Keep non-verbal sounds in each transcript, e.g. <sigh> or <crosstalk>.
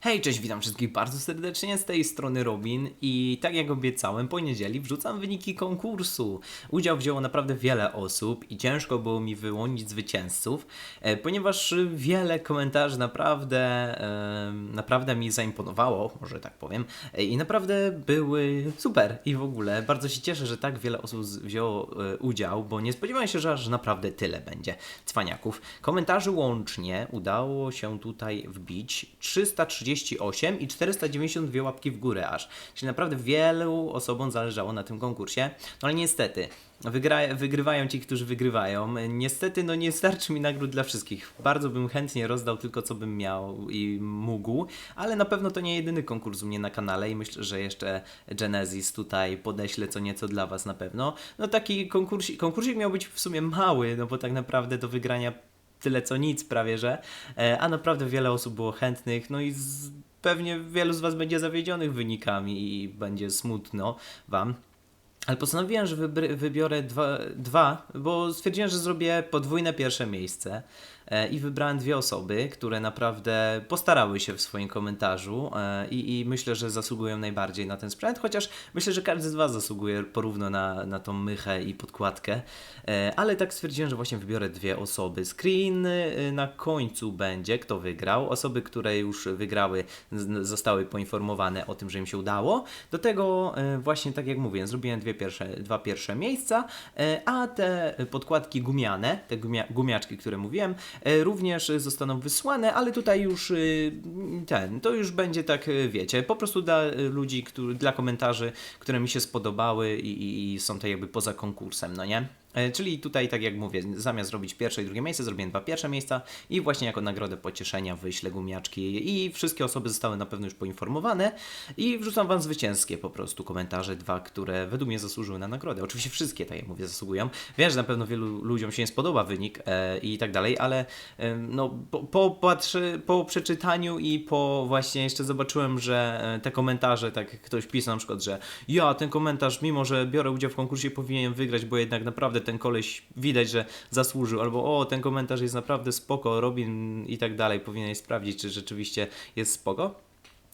Hej, cześć, witam wszystkich bardzo serdecznie z tej strony Robin i tak jak obiecałem, po niedzieli wrzucam wyniki konkursu. Udział wzięło naprawdę wiele osób i ciężko było mi wyłonić zwycięzców, e, ponieważ wiele komentarzy naprawdę, e, naprawdę mi zaimponowało, może tak powiem, e, i naprawdę były super i w ogóle bardzo się cieszę, że tak wiele osób wzięło udział, bo nie spodziewałem się, że aż naprawdę tyle będzie cwaniaków. Komentarzy łącznie udało się tutaj wbić 338 i 492 łapki w górę aż. Czyli naprawdę wielu osobom zależało na tym konkursie. No ale niestety, wygra, wygrywają ci, którzy wygrywają. Niestety, no nie starczy mi nagród dla wszystkich. Bardzo bym chętnie rozdał tylko co bym miał i mógł, ale na pewno to nie jedyny konkurs u mnie na kanale i myślę, że jeszcze Genesis tutaj podeślę co nieco dla Was na pewno. No taki konkursik, konkursik miał być w sumie mały, no bo tak naprawdę do wygrania tyle co nic prawie, że, e, a naprawdę wiele osób było chętnych, no i z, pewnie wielu z Was będzie zawiedzionych wynikami i będzie smutno Wam. Ale postanowiłem, że wybiorę dwa, dwa, bo stwierdziłem, że zrobię podwójne pierwsze miejsce i wybrałem dwie osoby, które naprawdę postarały się w swoim komentarzu e, i, i myślę, że zasługują najbardziej na ten sprzęt, chociaż myślę, że każdy z Was zasługuje porówno na, na tą mychę i podkładkę, e, ale tak stwierdziłem, że właśnie wybiorę dwie osoby. Screen e, na końcu będzie, kto wygrał. Osoby, które już wygrały, zostały poinformowane o tym, że im się udało. Do tego e, właśnie, tak jak mówię, zrobiłem dwie pierwsze, dwa pierwsze miejsca, e, a te podkładki gumiane, te gumia, gumiaczki, które mówiłem, e, również zostaną wysłane, ale tutaj już y, ten, to już będzie tak, y, wiecie, po prostu dla y, ludzi, dla komentarzy, które mi się spodobały i, i, są to jakby poza konkursem, no nie? E, Czyli tutaj, tak jak mówię, zamiast robić pierwsze i drugie miejsce, zrobiłem dwa pierwsze miejsca i właśnie jako nagrodę pocieszenia wyślę gumiaczki i wszystkie osoby zostały na pewno już poinformowane i wrzucam Wam zwycięskie po prostu komentarze, dwa, które według mnie zasłużyły na nagrodę. Oczywiście wszystkie, tak jak mówię, zasługują. Wiem, że na pewno wielu ludziom się nie spodoba wynik e, i tak dalej, ale e, no, po, po, patrzy, po przeczytaniu i po właśnie jeszcze zobaczyłem, że e, te komentarze, tak ktoś pisał na przykład, że ja ten komentarz, mimo że biorę udział w konkursie, powinienem wygrać, bo jednak naprawdę ten koleś widać, że zasłużył, albo o, ten komentarz jest naprawdę spoko, Robin i tak dalej, powinien sprawdzić, czy rzeczywiście jest spoko.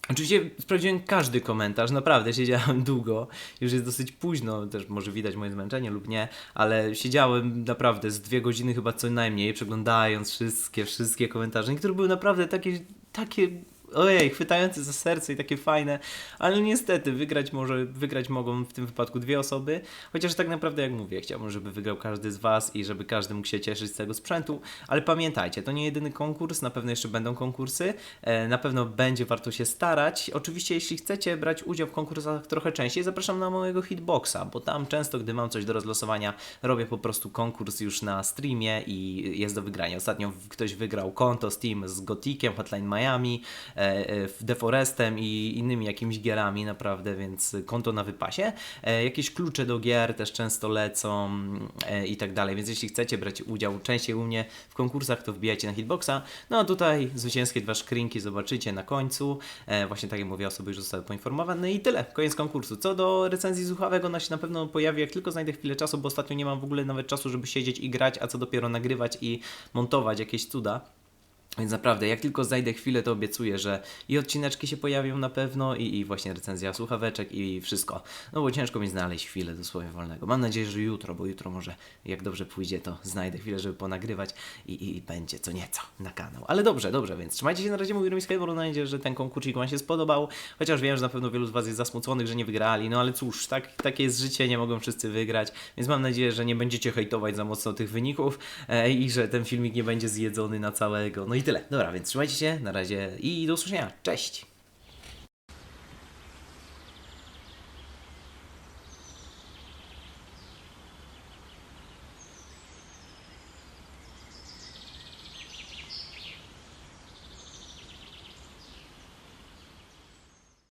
Oczywiście sprawdziłem każdy komentarz, naprawdę siedziałem <laughs> długo, już jest dosyć późno, też może widać moje zmęczenie lub nie, ale siedziałem naprawdę z dwie godziny chyba co najmniej, przeglądając wszystkie, wszystkie komentarze, niektóre były naprawdę takie, takie ojej, chwytające za serce i takie fajne, ale niestety wygrać może, wygrać mogą w tym wypadku dwie osoby, chociaż tak naprawdę jak mówię, chciałbym, żeby wygrał każdy z Was i żeby każdy mógł się cieszyć z tego sprzętu, ale pamiętajcie, to nie jedyny konkurs, na pewno jeszcze będą konkursy, e, na pewno będzie warto się starać. Oczywiście jeśli chcecie brać udział w konkursach trochę częściej, zapraszam na mojego hitboxa, bo tam często, gdy mam coś do rozlosowania, robię po prostu konkurs już na streamie i jest do wygrania. Ostatnio ktoś wygrał konto Steam z Gotikiem, Hotline Miami, e, Deforestem i innymi jakimiś gierami naprawdę, więc konto na wypasie. E, Jakieś klucze do gier też często lecą e, i tak dalej, więc jeśli chcecie brać udział częściej u mnie w konkursach, to wbijajcie na Hitboxa. No a tutaj zwycięskie dwa szkrinki zobaczycie na końcu. E, właśnie tak jak mówię, osoby już zostały poinformowane. No i tyle, koniec konkursu. Co do recenzji słuchawek, ona się na pewno pojawi, jak tylko znajdę chwilę czasu, bo ostatnio nie mam w ogóle nawet czasu, żeby siedzieć i grać, a co dopiero nagrywać i montować jakieś cuda. Więc naprawdę, jak tylko znajdę chwilę, to obiecuję, że i odcineczki się pojawią na pewno, i, i właśnie recenzja słuchaweczek, i wszystko. No bo ciężko mi znaleźć chwilę dosłownie wolnego. Mam nadzieję, że jutro, bo jutro może, jak dobrze pójdzie, to znajdę chwilę, żeby ponagrywać i, i, i będzie co nieco na kanał. Ale dobrze, dobrze, więc trzymajcie się na razie, mi Skybor, mam nadzieję, że ten konkursik Wam się spodobał, chociaż wiem, że na pewno wielu z Was jest zasmuconych, że nie wygrali, no ale cóż, tak, takie jest życie, nie mogą wszyscy wygrać, więc mam nadzieję, że nie będziecie hejtować za mocno tych wyników e, i że ten filmik nie będzie zjedzony na całego. No i tyle. Dobra, więc trzymajcie się, na razie i do usłyszenia. Cześć!